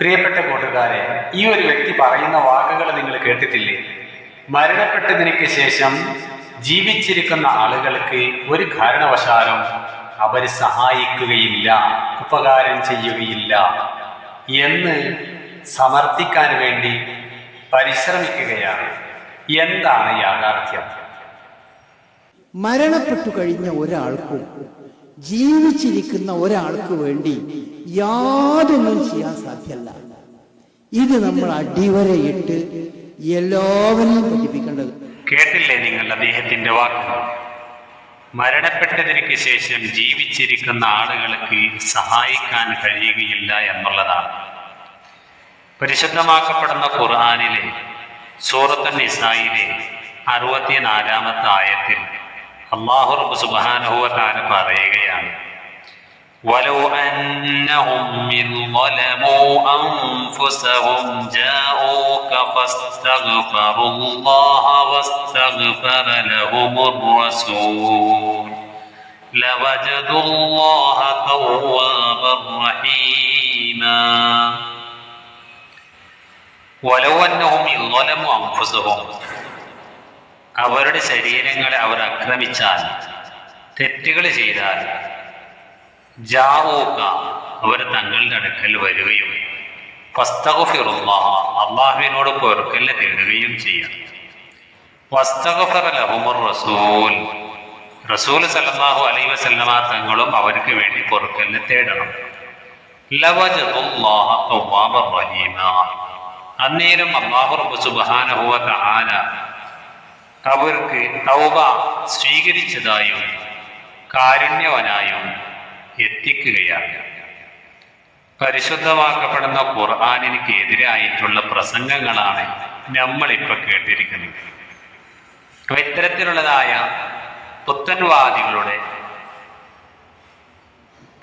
പ്രിയപ്പെട്ട കൂട്ടുകാരെ ഈ ഒരു വ്യക്തി പറയുന്ന വാക്കുകൾ നിങ്ങൾ കേട്ടിട്ടില്ലേ? മരണപ്പെട്ടതിനു ശേഷം ജീവിച്ചിരിക്കുന്ന ആളുകൾക്ക് ഒരു കാരണവശാലും അവർ സഹായിക്കുകയില്ല ഉപകാരം ചെയ്യുകയില്ല എന്ന് സമർത്ഥിക്കാൻ വേണ്ടി പരിശ്രമിക്കുകയാണ്. എന്താണ് യാഥാർത്ഥ്യം? മരണപ്പെട്ടു കഴിഞ്ഞ ഒരാൾക്കും ജീവിച്ചിരിക്കുന്ന ഒരാൾക്ക് വേണ്ടി യാതൊന്നും ചെയ്യാൻ സാധ്യല്ല. ഇത് നമ്മൾ അടിവരെ ഇട്ട് എല്ലാവരെയും പഠിപ്പിക്കേണ്ടത്. കേട്ടില്ലേ നിങ്ങൾ അദ്ദേഹത്തിന്റെ വാക്ക് മരണപ്പെട്ടതിനു ശേഷം ജീവിച്ചിരിക്കുന്ന ആളുകൾക്ക് സഹായിക്കാൻ കഴിയുകയില്ല എന്നുള്ളതാണ്. പരിശുദ്ധമാക്കപ്പെടുന്ന ഖുർആാനിലെ സൂറത്ത് നിസായിലെ അറുപത്തിനാലാമത്തെ ആയത്തിൽ അള്ളാഹു റബ്ബ് സുബ്ഹാനഹു വ തആല പറയുകയാണ് ولو أنهم إذ ظلموا أنفسهم جاءوك فاستغفروا الله واستغفر لهم الرسول لوجدوا الله توابا رحيما ولو أنهم إذ ظلموا أنفسهم അവരുടെ ശരീരങ്ങളെ അവർ ആക്രമിച്ചാൽ തെറ്റുകൾ ചെയ്താൽ ജാവൂക്ക അവർ തങ്ങളുടെ അടുക്കൽ വരികയും അള്ളാഹുവിനോട് പൊറുക്കല്ല തേടുകയും ചെയ്യാം. റസൂൽ റസൂൽ അലൈഹി വസല്ലമ തങ്ങളും അവർക്ക് വേണ്ടി പൊറുക്കല്ല തേടണം. അന്നേരം അല്ലാഹു റബ്ബ് സുബ്ഹാനഹു വ തആല അവർക്ക് തൗബ സ്വീകരിച്ചതായും കാരുണ്യവനായും എത്തിക്കുകയാണ്. പരിശുദ്ധമാക്കപ്പെടുന്ന ഖുർആാനിക്ക് എതിരായിട്ടുള്ള പ്രസംഗങ്ങളാണ് നമ്മളിപ്പോൾ കേട്ടിരിക്കുന്നത്. ഇത്തരത്തിലുള്ളതായ പുത്തൻവാദികളുടെ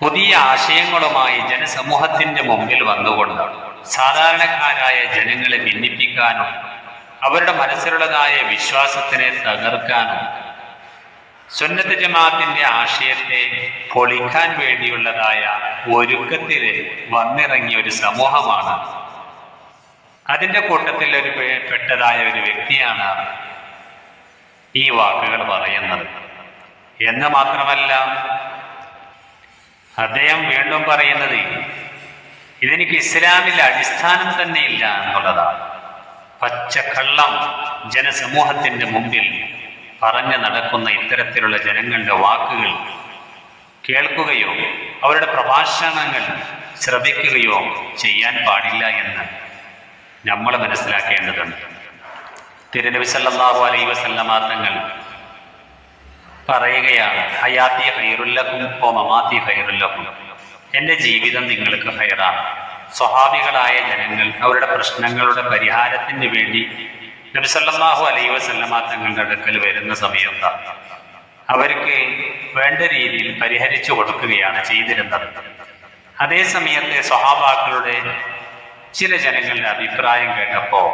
പുതിയ ആശയങ്ങളുമായി ജനസമൂഹത്തിന്റെ മുമ്പിൽ വന്നുകൊണ്ട് സാധാരണക്കാരായ ജനങ്ങളെ ഭിന്നിപ്പിക്കാനും അവരുടെ മനസ്സിലുള്ളതായ വിശ്വാസത്തിനെ തകർക്കാനും സുന്നത്ത് ജമാഅത്തിന്റെ ആശയത്തെ പൊളിക്കാൻ വേണ്ടിയുള്ളതായ ഒരുക്കത്തിൽ വന്നിറങ്ങിയ ഒരു സമൂഹമാണ്. അതിന്റെ കൂട്ടത്തിൽ ഒരു പെട്ടതായ ഒരു വ്യക്തിയാണ് ഈ വാക്കുകൾ പറയുന്നത്. എന്ന് മാത്രമല്ല അദ്ദേഹം വീണ്ടും പറയുന്നത് ഇതെനിക്ക് ഇസ്ലാമിൽ അടിസ്ഥാനം തന്നെ ഇല്ല എന്നുള്ളതാണ്. പച്ചക്കള്ളം ജനസമൂഹത്തിന്റെ മുമ്പിൽ പറഞ്ഞു നടക്കുന്ന ഇത്തരത്തിലുള്ള ജനങ്ങളുടെ വാക്കുകൾ കേൾക്കുകയോ അവരുടെ പ്രഭാഷണങ്ങൾ ശ്രവിക്കുകയോ ചെയ്യാൻ പാടില്ല എന്ന് നമ്മൾ മനസ്സിലാക്കേണ്ടതുണ്ട്. തിരുനബി സല്ലാഹു അലൈ വസല്ലമ തങ്ങൾ പറയുകയാണ് ഹയാത്തി ഹൈറുല്ലക്കും ഓ മമാത്തി ഹൈറുല്ലക്കും എന്റെ ജീവിതം നിങ്ങൾക്ക് ഹൈറാണ് സ്വഹാബികളായ ജനങ്ങൾ അവരുടെ പ്രശ്നങ്ങളുടെ പരിഹാരത്തിന് വേണ്ടി നബിസല്ലാഹു അലൈഹി വസല്ലമ തങ്ങളുടെ അടുക്കൽ വരുന്ന സമയത്ത് അവർക്ക് വേണ്ട രീതിയിൽ പരിഹരിച്ചു കൊടുക്കുകയാണ് ചെയ്തിരുന്നത്. അതേ സമയത്തെ സ്വഹാബാക്കളുടെ ചില ജനങ്ങളുടെ അഭിപ്രായം കേട്ടപ്പോൾ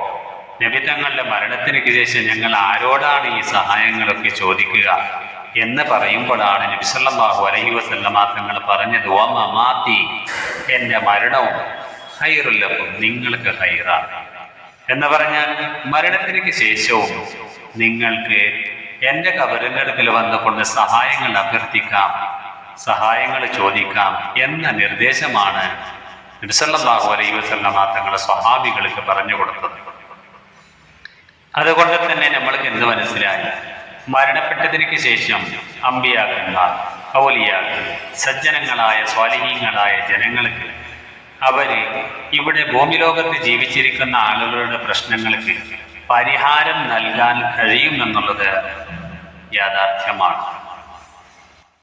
നബി തങ്ങളുടെ മരണത്തിന് ശേഷം ഞങ്ങൾ ആരോടാണ് ഈ സഹായങ്ങളൊക്കെ ചോദിക്കുക എന്ന് പറയുമ്പോഴാണ് നബിസല്ലാഹു അലൈഹി വസല്ലമ തങ്ങൾ പറഞ്ഞത് ഓ മമാത്തി എന്റെ മരണവും ഹൈറുല്ലക്കും നിങ്ങൾക്ക് ഹൈറാണ് എന്ന് പറഞ്ഞാൽ മരണത്തിന് ശേഷവും നിങ്ങൾക്ക് എന്റെ കബറിന്റെ അടുക്കൽ വന്നുകൊണ്ട് സഹായങ്ങൾ അഭ്യർത്ഥിക്കാം സഹായങ്ങൾ ചോദിക്കാം എന്ന നിർദ്ദേശമാണ് നബിസല്ലാഹു അലൈഹി വസല്ലമ തങ്ങളുടെ സ്വഹാബികൾക്ക് പറഞ്ഞു കൊടുത്തത്. അതുകൊണ്ട് തന്നെ നമ്മൾക്ക് എന്ത് മനസ്സിലായി? മരണപ്പെട്ടതിന് ശേഷം അമ്പിയാക്കന്മാർ ഔലിയാക്കൾ സജ്ജനങ്ങളായ സ്വാലിഹീങ്ങളായ ജനങ്ങൾക്ക് അവർ ഇവിടെ ഭൂമിലോകത്ത് ജീവിച്ചിരിക്കുന്ന ആളുകളുടെ പ്രശ്നങ്ങൾക്ക് പരിഹാരം നൽകാൻ കഴിയുമെന്നുള്ളത് യാഥാർത്ഥ്യമാണ്.